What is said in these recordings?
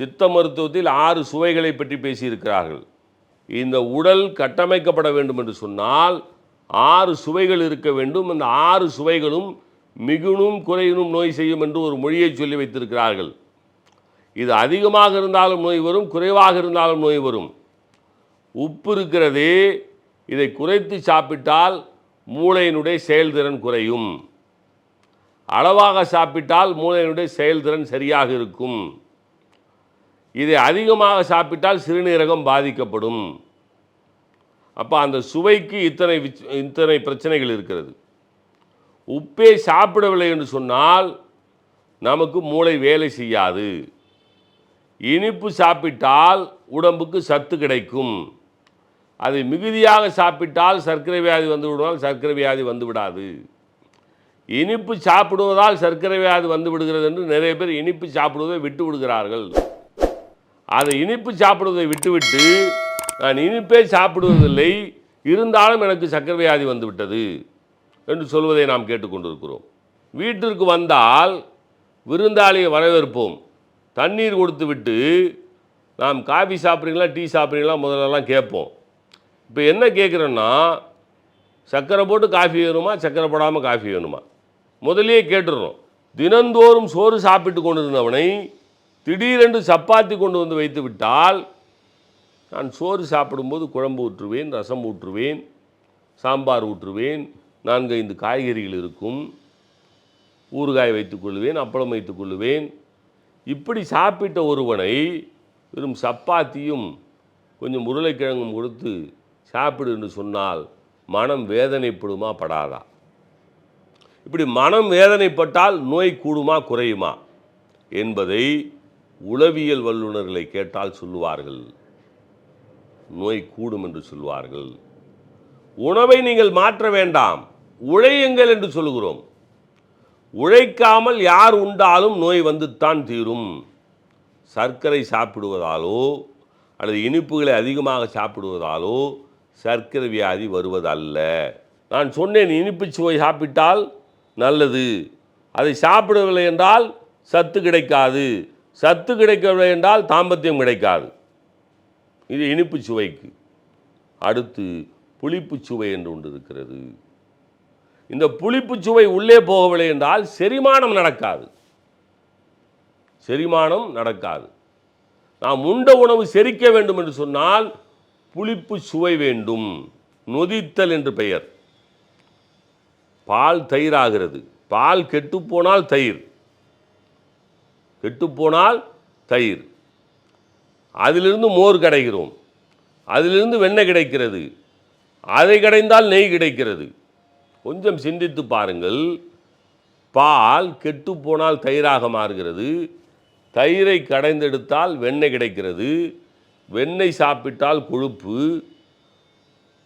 சித்த மருத்துவத்தில் ஆறு சுவைகளை பற்றி பேசியிருக்கிறார்கள். இந்த உடல் கட்டமைக்கப்பட வேண்டும் என்று சொன்னால் ஆறு சுவைகள் இருக்க வேண்டும். அந்த ஆறு சுவைகளும் மிகுனும் குறையினும் நோய் செய்யும் என்று ஒரு மொழியை சொல்லி வைத்திருக்கிறார்கள். இது அதிகமாக இருந்தாலும் நோய் வரும் குறைவாக இருந்தாலும் நோய் வரும். உப்பு இருக்கிறதே இதை குறைத்து சாப்பிட்டால் மூளையினுடைய செயல்திறன் குறையும். அளவாக சாப்பிட்டால் மூளையினுடைய செயல்திறன் சரியாக இருக்கும். இதை அதிகமாக சாப்பிட்டால் சிறுநீரகம் பாதிக்கப்படும். அப்போ அந்த சுவைக்கு இத்தனை விச்- இத்தனை பிரச்சனைகள் இருக்கிறது. உப்பே சாப்பிடவில்லை என்று சொன்னால் நமக்கு மூளை வேலை செய்யாது. இனிப்பு சாப்பிட்டால் உடம்புக்கு சத்து கிடைக்கும். அதை மிகுதியாக சாப்பிட்டால் சர்க்கரை வியாதி வந்துவிடுவதால் சர்க்கரை வியாதி வந்து விடாது. இனிப்பு சாப்பிடுவதால் சர்க்கரை வியாதி வந்து விடுகிறது என்று நிறைய பேர் இனிப்பு சாப்பிடுவதை விட்டு விடுகிறார்கள். அதை இனிப்பு சாப்பிடுவதை விட்டுவிட்டு நான் இனிப்பே சாப்பிடுவதில்லை இருந்தாலும் எனக்கு சர்க்கரை வியாதி வந்துவிட்டது என்று சொல்வதை நாம் கேட்டுக்கொண்டிருக்கிறோம் வீட்டிற்கு வந்தால் விருந்தாளியை வரவேற்போம். தண்ணீர் கொடுத்து விட்டு நாம் காஃபி சாப்பிட்றீங்களா டீ சாப்பிட்றீங்களா முதல்லலாம் கேட்போம். இப்போ என்ன கேட்குறோன்னா சர்க்கரை போட்டு காஃபி வேணுமா சர்க்கரை போடாமல் காஃபி வேணுமா? முதல்லயே கேட்டுடுறோம். தினந்தோறும் சோறு சாப்பிட்டு கொண்டிருந்தவனை திடீரென்று சப்பாத்தி கொண்டு வந்து வைத்து விட்டால் நான் சோறு சாப்பிடும்போது குழம்பு ஊற்றுவேன் ரசம் ஊற்றுவேன் சாம்பார் ஊற்றுவேன் நான்கு ஐந்து காய்கறிகள் இருக்கும். ஊறுகாய் வைத்துக்கொள்வேன் அப்பளம் வைத்துக்கொள்வேன் இப்படி சாப்பிட்ட ஒருவனை வெறும் சப்பாத்தியும் கொஞ்சம் உருளைக்கிழங்கும் கொடுத்து சாப்பிடு என்று சொன்னால் மனம் வேதனைப்படுமா? படாதா? இப்படி மனம் வேதனைப்பட்டால் நோய் கூடுமா? குறையுமா? என்பதை உளவியல் வல்லுநர்களை கேட்டால் சொல்லுவார்கள் நோய் கூடும் என்று சொல்வார்கள் உணவை நீங்கள் மாற்ற வேண்டாம் உழையுங்கள் என்று சொல்கிறோம் உழைக்காமல் யார் உண்டாலும் நோய் வந்துத்தான் தீரும். சர்க்கரை சாப்பிடுவதாலோ அல்லது இனிப்புகளை அதிகமாக சாப்பிடுவதாலோ சர்க்கரை வியாதி வருவதல்ல. நான் சொன்னேன் இனிப்பு சுவை சாப்பிட்டால் நல்லது. அதை சாப்பிடவில்லை என்றால் சத்து கிடைக்காது. சத்து கிடைக்கவில்லை என்றால் தாம்பத்தியம் கிடைக்காது. இது இனிப்பு சுவைக்கு. அடுத்து புளிப்பு சுவை என்று ஒன்று இருக்கிறது. இந்த புளிப்பு சுவை உள்ளே போகவில்லை என்றால் செரிமானம் நடக்காது. செரிமானம் நடக்காது. நாம் உண்ட உணவு செரிக்க வேண்டும் என்று சொன்னால் புளிப்பு சுவை வேண்டும். நொதித்தல் என்று பெயர். பால் தயிராகிறது. பால் கெட்டுப்போனால் தயிர். கெட்டுப்போனால் தயிர். அதிலிருந்து மோர் கிடைக்கிறோம். அதிலிருந்து வெண்ணெய் கிடைக்கிறது. அதை கிடைந்தால் நெய் கிடைக்கிறது. கொஞ்சம் சிந்தித்து பாருங்கள். பால் கெட்டுப்போனால் தயிராக மாறுகிறது. தயிரை கடைந்தெடுத்தால் வெண்ணெய் கிடைக்கிறது. வெண்ணெய் சாப்பிட்டால் கொழுப்பு.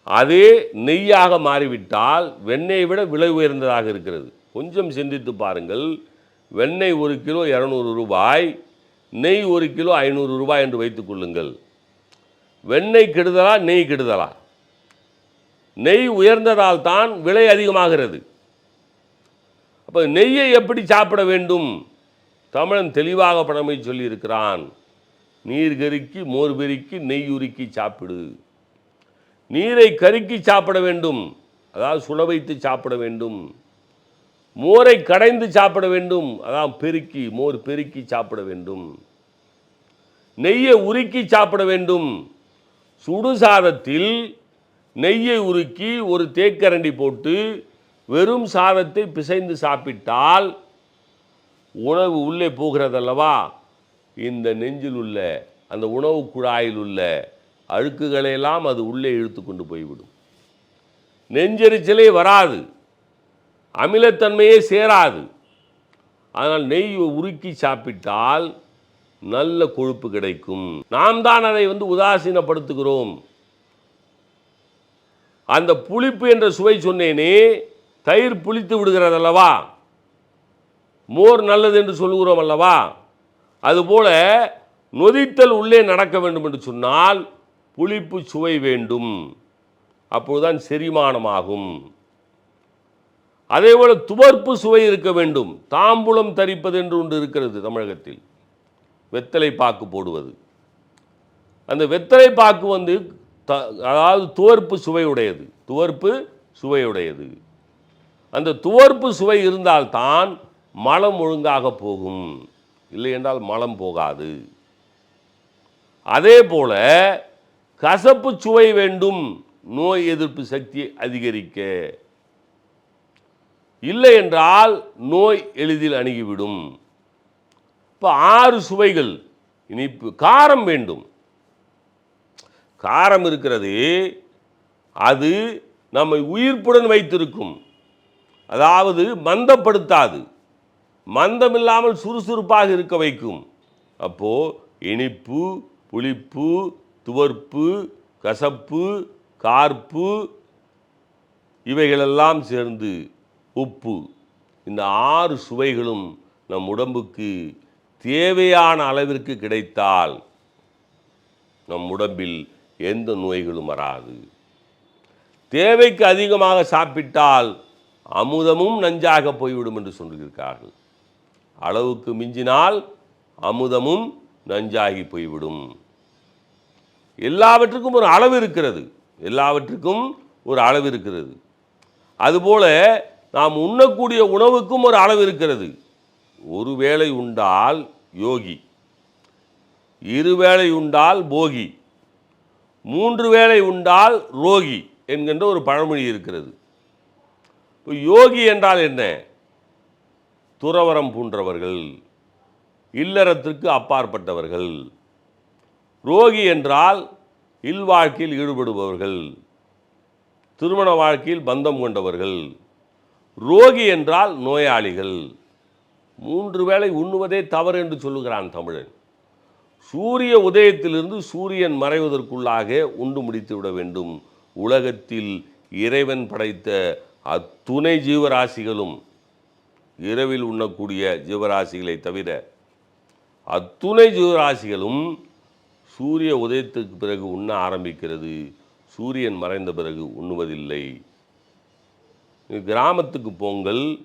அதே நெய்யாக மாறிவிட்டால் வெண்ணெயை விட விலை உயர்ந்ததாக இருக்கிறது. கொஞ்சம் சிந்தித்து பாருங்கள். வெண்ணெய் ஒரு கிலோ இரநூறு ரூபாய் நெய் ஒரு கிலோ ஐநூறு ரூபாய் என்று வைத்துக் கொள்ளுங்கள். வெண்ணெய் கெடுதலா நெய் கெடுதலா? நெய் உயர்ந்ததால் தான் விலை அதிகமாகிறது. அப்போ நெய்யை எப்படி சாப்பிட வேண்டும்? தமிழன் தெளிவாக பழமை சொல்லியிருக்கிறான் நீர் கருக்கி மோர் பெருக்கி நெய் உருக்கி சாப்பிடு. நீரை கருக்கி சாப்பிட வேண்டும் அதாவது சுட வைத்து சாப்பிட வேண்டும். மோரை கடைந்து சாப்பிட வேண்டும். அதான் பெருக்கி மோர் பெருக்கி சாப்பிட வேண்டும். நெய்யை உருக்கி சாப்பிட வேண்டும். சுடு சாதத்தில் நெய்யை உருக்கி ஒரு தேக்கரண்டி போட்டு வெறும் சாதத்தை பிசைந்து சாப்பிட்டால் உணவு உள்ளே போகிறதல்லவா? இந்த நெஞ்சில் உள்ள அந்த உணவு குழாயில் உள்ள அழுக்குகளையெல்லாம் அது உள்ளே இழுத்து கொண்டு போய்விடும். நெஞ்செரிச்சலே வராது. அமிலத்தன்மையே சேராது. ஆனால் நெய் உருக்கி சாப்பிட்டால் நல்ல கொழுப்பு கிடைக்கும். நாம் தான் அதை வந்து உதாசீனப்படுத்துகிறோம். அந்த புளிப்பு என்ற சுவை சொன்னேனே தயிர் புளித்து விடுகிறதல்லவா? மோர் நல்லது என்று சொல்கிறோம் அல்லவா? அதுபோல நொதித்தல் உள்ளே நடக்க வேண்டும் என்று சொன்னால் புளிப்பு சுவை வேண்டும். அப்போதுதான் செரிமானமாகும். அதேபோல் துவர்ப்பு சுவை இருக்க வேண்டும். தாம்பூலம் தரிப்பது என்று ஒன்று இருக்கிறது தமிழகத்தில். வெத்தலை பாக்கு போடுவது. அந்த வெத்தலை பாக்கு வந்து த அதாவது துவர்ப்பு சுவையுடையது. துவர்ப்பு சுவையுடையது. அந்த துவர்ப்பு சுவை இருந்தால்தான் மலம் ஒழுங்காக போகும். இல்லை என்றால் மலம் போகாது. அதே போல கசப்பு சுவை வேண்டும். நோய் எதிர்ப்பு சக்தியை அதிகரிக்க. இல்லை என்றால் நோய் எளிதில் அணுகிவிடும். இப்போ ஆறு சுவைகள் இனிப்பு காரம் வேண்டும். காரம் இருக்கிறது அது நம்மை உயிர்ப்புடன் வைத்திருக்கும். அதாவது மந்தப்படுத்தாது. மந்தம் இல்லாமல் சுறுசுறுப்பாக இருக்க வைக்கும். அப்போது இனிப்பு புளிப்பு துவர்ப்பு கசப்பு கார்ப்பு இவைகளெல்லாம் சேர்ந்து உப்பு. இந்த ஆறு சுவைகளும் நம் உடம்புக்கு தேவையான அளவிற்கு கிடைத்தால் நம் உடம்பில் எந்த நோய்களும் வராது. தேவைக்கு அதிகமாக சாப்பிட்டால் அமுதமும் நஞ்சாக போய்விடும் என்று சொல்லியிருக்கார்கள் அளவுக்கு மிஞ்சினால் அமுதமும் நஞ்சாகி போய்விடும். எல்லாவற்றுக்கும் ஒரு அளவு இருக்கிறது. எல்லாவற்றுக்கும் ஒரு அளவு இருக்கிறது. அதுபோல நாம் உண்ணக்கூடிய உணவுக்கும் ஒரு அளவு இருக்கிறது. ஒரு வேளை உண்டால் யோகி இருவேளை உண்டால் போகி மூன்று வேளை உண்டால் ரோகி என்கின்ற ஒரு பழமொழி இருக்கிறது. இப்போ யோகி என்றால் என்ன? துறவரம் பூன்றவர்கள் இல்லறத்திற்கு அப்பாற்பட்டவர்கள். ரோகி என்றால் இல்வாழ்க்கையில் ஈடுபடுபவர்கள் திருமண வாழ்க்கையில் பந்தம் கொண்டவர்கள். ரோகி என்றால் நோயாளிகள். மூன்று வேளை உண்ணுவதே தவறு என்று சொல்லுகிறான் தமிழன். சூரிய உதயத்திலிருந்து சூரியன் மறைவதற்குள்ளாக உண்டு முடித்து விட வேண்டும். உலகத்தில் இறைவன் படைத்த அத்துணை ஜீவராசிகளும் இரவில் உண்ணக்கூடிய ஜீவராசிகளை தவிர அத்துணை ஜீவராசிகளும் சூரிய உதயத்துக்கு பிறகு உண்ண ஆரம்பிக்கிறது. சூரியன் மறைந்த பிறகு உண்ணுவதில்லை. கிராமத்துக்கு போங்கள்.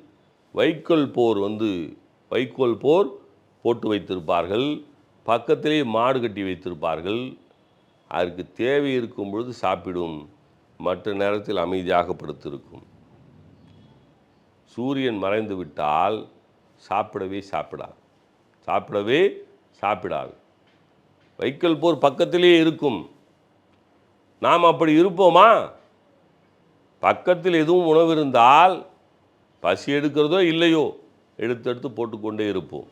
வைக்கோல் போர் வந்து வைக்கோல் போர் போட்டு வைத்திருப்பார்கள். பக்கத்திலே மாடு கட்டி வைத்திருப்பார்கள். அதற்கு தேவை இருக்கும் பொழுது சாப்பிடும். மற்ற நேரத்தில் அமைதியாக படுத்திருக்கும் சூரியன் மறைந்து விட்டால் சாப்பிடவே சாப்பிடாது. சாப்பிடவே சாப்பிடாது. வைக்கல் போர் பக்கத்திலே இருக்கும். நாம் அப்படி இருப்போமா? பக்கத்தில் எதுவும் உணவு இருந்தால் பசி எடுக்கிறதோ இல்லையோ எடுத்து எடுத்து போட்டுக்கொண்டே இருப்போம்.